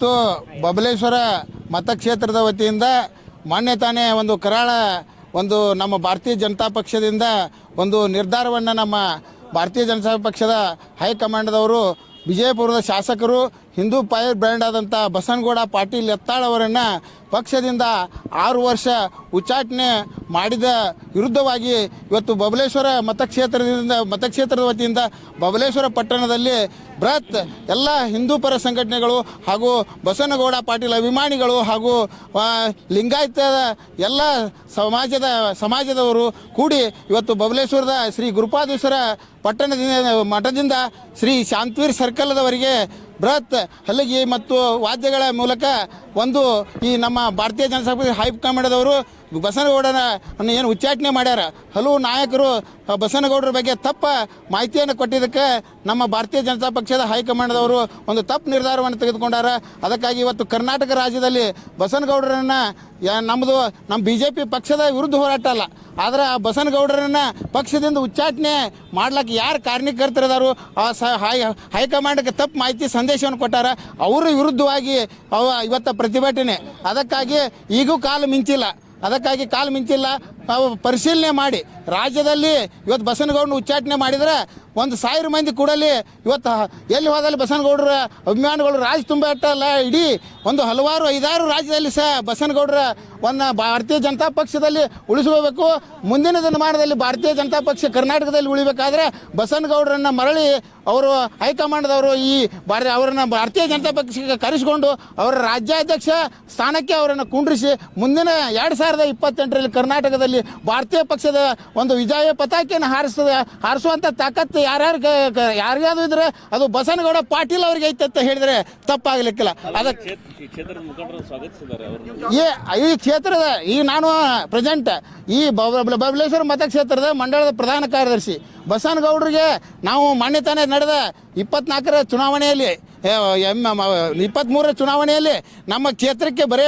ಇವತ್ತು ಬಬಲೇಶ್ವರ ಮತಕ್ಷೇತ್ರದ ವತಿಯಿಂದ ಮೊನ್ನೆ ತಾನೇ ಒಂದು ಕರಾಳ, ಒಂದು ನಮ್ಮ ಭಾರತೀಯ ಜನತಾ ಪಕ್ಷದಿಂದ ಒಂದು ನಿರ್ಧಾರವನ್ನು ನಮ್ಮ ಭಾರತೀಯ ಜನತಾ ಪಕ್ಷದ ಹೈಕಮಾಂಡ್ದವರು, ವಿಜಯಪುರದ ಶಾಸಕರು ಹಿಂದೂ ಪಾಯರ್ ಬ್ರ್ಯಾಂಡ್ ಆದಂಥ ಬಸನಗೌಡ ಪಾಟೀಲ್ ಎತ್ತಾಳ್ ಅವರನ್ನು ಪಕ್ಷದಿಂದ ಆರು ವರ್ಷ ಉಚ್ಚಾಟನೆ ಮಾಡಿದ ವಿರುದ್ಧವಾಗಿ ಇವತ್ತು ಬಬಲೇಶ್ವರ ಮತಕ್ಷೇತ್ರದಿಂದ, ಮತಕ್ಷೇತ್ರದ ವತಿಯಿಂದ ಬಬಲೇಶ್ವರ ಪಟ್ಟಣದಲ್ಲಿ ಬೃಹತ್ ಎಲ್ಲ ಹಿಂದೂ ಪರ ಸಂಘಟನೆಗಳು ಹಾಗೂ ಬಸನಗೌಡ ಪಾಟೀಲ್ ಅಭಿಮಾನಿಗಳು ಹಾಗೂ ಲಿಂಗಾಯತ ಎಲ್ಲ ಸಮಾಜದ, ಸಮಾಜದವರು ಕೂಡಿ ಇವತ್ತು ಬಬಲೇಶ್ವರದ ಶ್ರೀ ಗುರುಪಾದೇಶ್ವರ ಪಟ್ಟಣದಿಂದ, ಮಠದಿಂದ ಶ್ರೀ ಶಾಂತವೀರ್ ಸರ್ಕಲ್ದವರೆಗೆ ಬೃಹತ್ ಹಲಗಿ ಮತ್ತು ವಾದ್ಯಗಳ ಮೂಲಕ ಒಂದು ಈ ನಮ್ಮ ಭಾರತೀಯ ಜನತಾ ಪಕ್ಷ ಹೈಕಮಾಂಡದವರು ಬಸನಗೌಡನ ಅನ್ನು ಏನು ಉಚ್ಚಾಟನೆ ಮಾಡ್ಯಾರ. ಹಲವು ನಾಯಕರು ಬಸನಗೌಡರ ಬಗ್ಗೆ ತಪ್ಪ ಮಾಹಿತಿಯನ್ನು ಕೊಟ್ಟಿದ್ದಕ್ಕೆ ನಮ್ಮ ಭಾರತೀಯ ಜನತಾ ಪಕ್ಷದ ಹೈಕಮಾಂಡ್ದವರು ಒಂದು ತಪ್ಪು ನಿರ್ಧಾರವನ್ನು ತೆಗೆದುಕೊಂಡಾರ. ಅದಕ್ಕಾಗಿ ಇವತ್ತು ಕರ್ನಾಟಕ ರಾಜ್ಯದಲ್ಲಿ ಬಸನಗೌಡರನ್ನು ಯಾ ನಮ್ಮದು ನಮ್ಮ ಬಿ ಜೆ ಪಿ ಪಕ್ಷದ ವಿರುದ್ಧ ಹೋರಾಟ ಅಲ್ಲ. ಆದರೆ ಆ ಬಸನಗೌಡರನ್ನ ಪಕ್ಷದಿಂದ ಉಚ್ಚಾಟನೆ ಮಾಡ್ಲಿಕ್ಕೆ ಯಾರು ಕಾರಣೀಕರ್ತರದಾರು ಆ ಸ ಹೈ ಹೈಕಮಾಂಡ್ಗೆ ತಪ್ಪು ಮಾಹಿತಿ ಸಂದೇಶವನ್ನು ಕೊಟ್ಟಾರ. ಅವರ ವಿರುದ್ಧವಾಗಿ ಅವ ಇವತ್ತು ಪ್ರತಿಭಟನೆ. ಅದಕ್ಕಾಗಿ ಈಗೂ ಕಾಲು ಮಿಂಚಿಲ್ಲ. ಅದಕ್ಕಾಗಿ ಕಾಲು ಮಿಂಚಿಲ್ಲ. ಪರಿಶೀಲನೆ ಮಾಡಿ. ರಾಜ್ಯದಲ್ಲಿ ಇವತ್ತು ಬಸನಗೌಡನ ಉಚ್ಚಾಟನೆ ಮಾಡಿದರೆ ಒಂದು ಸಾವಿರ ಮಂದಿ ಕೂಡಲಿ ಇವತ್ತು ಎಲ್ಲಿ ಹೋದಲ್ಲಿ ಬಸನಗೌಡರ ಅಭಿಮಾನಿಗಳು ರಾಜ್ ತುಂಬ ಇಟ್ಟಲ್ಲ ಇಡೀ ಒಂದು ಹಲವಾರು, ಐದಾರು ರಾಜ್ಯದಲ್ಲಿ ಸಹ ಬಸನಗೌಡರ ಒಂದು ಭಾರತೀಯ ಜನತಾ ಪಕ್ಷದಲ್ಲಿ ಉಳಿಸ್ಕೋಬೇಕು. ಮುಂದಿನ ದಿನಮಾನದಲ್ಲಿ ಭಾರತೀಯ ಜನತಾ ಪಕ್ಷ ಕರ್ನಾಟಕದಲ್ಲಿ ಉಳಿಬೇಕಾದ್ರೆ ಬಸನಗೌಡರನ್ನು ಮರಳಿ ಅವರು ಹೈಕಮಾಂಡ್ದವರು ಈ ಭಾರ ಅವರನ್ನು ಭಾರತೀಯ ಜನತಾ ಪಕ್ಷಕ್ಕೆ ಕರೆಸಿಕೊಂಡು ಅವರ ರಾಜ್ಯಾಧ್ಯಕ್ಷ ಸ್ಥಾನಕ್ಕೆ ಅವರನ್ನು ಕುಂಡ್ರಿಸಿ ಮುಂದಿನ ಎರಡು ಸಾವಿರದ ಇಪ್ಪತ್ತೆಂಟರಲ್ಲಿ ಕರ್ನಾಟಕದಲ್ಲಿ ಭಾರತೀಯ ಪಕ್ಷದ ಒಂದು ವಿಜಯ ಪತಾಕೆಯನ್ನು ಹಾರಿಸ್ತದೆ ಹಾರಿಸುವಂಥ ತಾಕತ್ತು ಯಾರ್ಯಾರು ಯಾರಿಗಾದ್ರು ಇದ್ರೆ ಅದು ಬಸನಗೌಡ ಪಾಟೀಲ್ ಅವ್ರಿಗೆ ಐತೆ ಅಂತ ಹೇಳಿದ್ರೆ ತಪ್ಪಾಗಲಿಕ್ಕಿಲ್ಲ. ಅದಕ್ಕೆ ಈ ಈ ಕ್ಷೇತ್ರದ ಈ ನಾನು ಪ್ರೆಸೆಂಟ್ ಈ ಬಬ- ಬಬ- ಬಬಲೇಶ್ವರ ಮತಕ್ಷೇತ್ರದ ಮಂಡಳದ ಪ್ರಧಾನ ಕಾರ್ಯದರ್ಶಿ ಬಸನಗೌಡರಿಗೆ ನಾವು ಮಾನ್ಯತಾನೆ ನಡೆದ ಇಪ್ಪತ್ನಾಲ್ಕರ ಚುನಾವಣೆಯಲ್ಲಿ ಇಪ್ಪತ್ತ್ಮೂರರ ಚುನಾವಣೆಯಲ್ಲಿ ನಮ್ಮ ಕ್ಷೇತ್ರಕ್ಕೆ ಬರೇ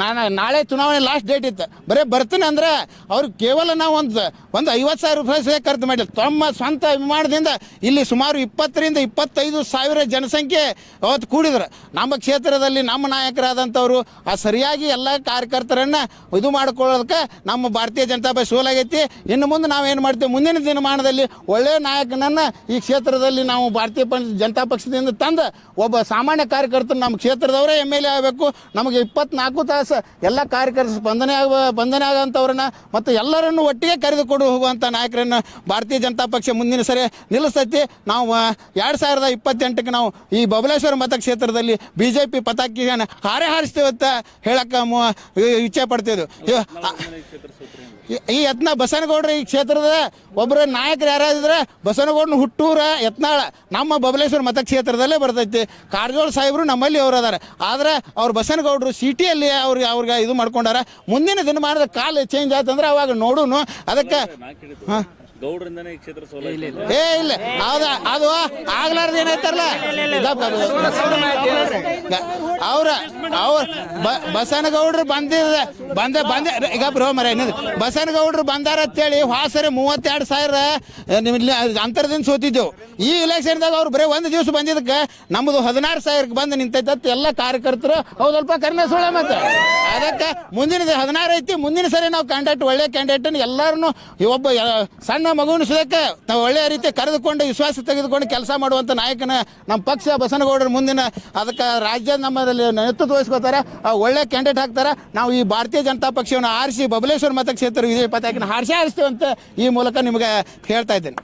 ನಾನು, ನಾಳೆ ಚುನಾವಣೆ ಲಾಸ್ಟ್ ಡೇಟ್ ಇತ್ತು. ಬರೀ ಬರ್ತೀನಿ ಅಂದ್ರೆ ಅವ್ರು ಕೇವಲ ನಾವು ಒಂದು ಒಂದು ಐವತ್ತು ಸಾವಿರ ರೂಪಾಯಿ ಖರ್ಚು ಮಾಡಿಲ್ಲ ತಮ್ಮ ಸ್ವಂತ ಅಭಿಮಾನದಿಂದ ಇಲ್ಲಿ ಸುಮಾರು ಇಪ್ಪತ್ತರಿಂದ ಇಪ್ಪತ್ತೈದು ಸಾವಿರ ಜನಸಂಖ್ಯೆ ಅವತ್ತು ಕೂಡಿದ್ರು. ನಮ್ಮ ಕ್ಷೇತ್ರದಲ್ಲಿ ನಮ್ಮ ನಾಯಕರಾದಂಥವ್ರು ಆ ಸರಿಯಾಗಿ ಎಲ್ಲ ಕಾರ್ಯಕರ್ತರನ್ನು ಇದು ಮಾಡ್ಕೊಳ್ಳೋದಕ್ಕೆ ನಮ್ಮ ಭಾರತೀಯ ಜನತಾ ಪಕ್ಷ ಸೋಲಾಗೈತಿ ಇನ್ನು ಮುಂದೆ ನಾವು ಏನು ಮಾಡ್ತೀವಿ? ಮುಂದಿನ ದಿನಮಾನದಲ್ಲಿ ಒಳ್ಳೆಯ ನಾಯಕನನ್ನು ಈ ಕ್ಷೇತ್ರದಲ್ಲಿ ನಾವು ಭಾರತೀಯ ಜನತಾ ಪಕ್ಷದಿಂದ ತಂದು ಒಬ್ಬ ಸಾಮಾನ್ಯ ಕಾರ್ಯಕರ್ತರು ನಮ್ಮ ಕ್ಷೇತ್ರದವರೇ ಎಂ ಎಲ್ ಎ ಆಗಬೇಕು. ನಮಗೆ ಇಪ್ಪತ್ನಾಲ್ಕು ತಾಸು ಎಲ್ಲ ಕಾರ್ಯಕರ್ತರು ಸ್ಪಂದನೆ ಆಗುವ ಬಂಧನೆ ಆಗೋಂಥವ್ರನ್ನ ಮತ್ತು ಎಲ್ಲರನ್ನು ಒಟ್ಟಿಗೆ ಕರೆದುಕೊಂಡು ಹೋಗುವಂಥ ನಾಯಕರನ್ನು ಭಾರತೀಯ ಜನತಾ ಪಕ್ಷ ಮುಂದಿನ ಸರಿ ನಿಲ್ಲಿಸ್ತೈತಿ. ನಾವು ಎರಡು ಸಾವಿರದ ಇಪ್ಪತ್ತೆಂಟಕ್ಕೆ ನಾವು ಈ ಬಬಲೇಶ್ವರ ಮತಕ್ಷೇತ್ರದಲ್ಲಿ ಬಿ ಜೆ ಪಿ ಪತಾಕಿಯನ್ನು ಹಾರೆ ಹಾರಿಸ್ತೇವೆ ಅಂತ ಹೇಳಕ್ಕೆ ಇಚ್ಛೆ ಪಡ್ತಿದ್ವು. ಈ ಯತ್ನ ಬಸನಗೌಡ್ರ ಈ ಕ್ಷೇತ್ರದ ಒಬ್ಬರು ನಾಯಕರು ಯಾರಾದ್ರೆ ಬಸನಗೌಡನ ಹುಟ್ಟೂರ ಯತ್ನಾಳ. ನಮ್ಮ ಬಬಲೇಶ್ವರ ಮತಕ್ಷೇತ್ರದಲ್ಲೇ ಬರ್ತೈತಿ. ಕಾರಜೋಳ ಸಾಹೇಬರು ನಮ್ಮಲ್ಲಿ ಅವರು ಅದಾರೆ ಆದರೆ ಅವ್ರು ಬಸನಗೌಡರು ಸಿಟಿಯಲ್ಲಿ ಅವ್ರಿಗೆ ಅವ್ರಿಗೆ ಇದು ಮಾಡ್ಕೊಂಡಾರ. ಮುಂದಿನ ದಿನಮಾನದ ಕಾಲ ಚೇಂಜ್ ಆಯ್ತಂದ್ರೆ ಅವಾಗ ನೋಡೋಣ ಅದಕ್ಕೆ ಹಿಡಿದು ಗೌಡ್ರಿಂದನೇ ಈ ಕ್ಷೇತ್ರ ಸೋಲಾಗಿದೆ ಏ ಇಲ್ಲ. ಹೌದ? ಅದು ಆಗ್ಲಾರ್ದ ಏನೈತಾರಲ್ಲ ಅವ್ರ ಅವ್ರ ಬ- ಬಸನಗೌಡ್ರು ಬಂದಿದ ಬಂದ ಬಂದ ಈಗ ಬ್ರೋ ಮರ ಇನ್ನೊಂದು. ಬಸನಗೌಡ್ರು ಬಂದಾರ ಅಂತೇಳಿ ಹಾಸರಿ ಮೂವತ್ತೆರಡು ಸಾವಿರ ನಿಮ್ಮ ಇಲ್ಲಿ ಅಂತರದಿಂದ ಸೋತಿದ್ದೆವು. ಈ ಇಲೆಕ್ಷನ್ದಾಗ ಅವ್ರು ಬರೀ ಒಂದು ದಿವಸ ಬಂದಿದ್ದಕ್ಕೆ ನಮ್ಮದು ಹದಿನಾರು ಸಾವಿರಕ್ಕೆ ಬಂದು ನಿಂತೈತತ್ ಎಲ್ಲ ಕಾರ್ಯಕರ್ತರು ಅವ್ರು ಸ್ವಲ್ಪ ಕಡಿಮೆ ಸುಳ್ಳ ಮತ್ತೆ ಅದಕ್ಕೆ ಮುಂದಿನ ಹದಿನಾರು ಐತಿ ಮುಂದಿನ ಸರಿ ನಾವು ಕ್ಯಾಂಡಿಡೇಟ್ ಒಳ್ಳೆ ಕ್ಯಾಂಡಿಡೇಟ್ ಎಲ್ಲರನ್ನು ಒಬ್ಬ ಯ- ಸಣ್ಣ ಮಗುವಿನ ಸುದಕ್ಕೆ ನಾವು ಒಳ್ಳೆಯ ರೀತಿ ಕರೆದುಕೊಂಡು ವಿಶ್ವಾಸ ತೆಗೆದುಕೊಂಡು ಕೆಲಸ ಮಾಡುವಂಥ ನಾಯಕನ ನಮ್ಮ ಪಕ್ಷ ಬಸನಗೌಡರ ಮುಂದಿನ ಅದಕ್ಕೆ ರಾಜ್ಯ ನಮ್ಮಲ್ಲಿ ನೇತೃತ್ವ ವಹಿಸ್ಕೋತಾರೆ ಒಳ್ಳೆ ಕ್ಯಾಂಡಿಡೇಟ್ ಹಾಕ್ತಾರೆ ನಾವು ಈ ಭಾರತೀಯ ಜನತಾ ಪಕ್ಷವನ್ನು ಆರಿಸಿ ಬಬಲೇಶ್ವರ ಮತಕ್ಷೇತ್ರ ವಿಜಯ ಪತಾಕಿನ ಹಾರಿಸಿ ಹಾರಿಸ್ತೇವೆ ಅಂತ ಈ ಮೂಲಕ ನಿಮಗೆ ಹೇಳ್ತಾ ಇದ್ದೇನೆ.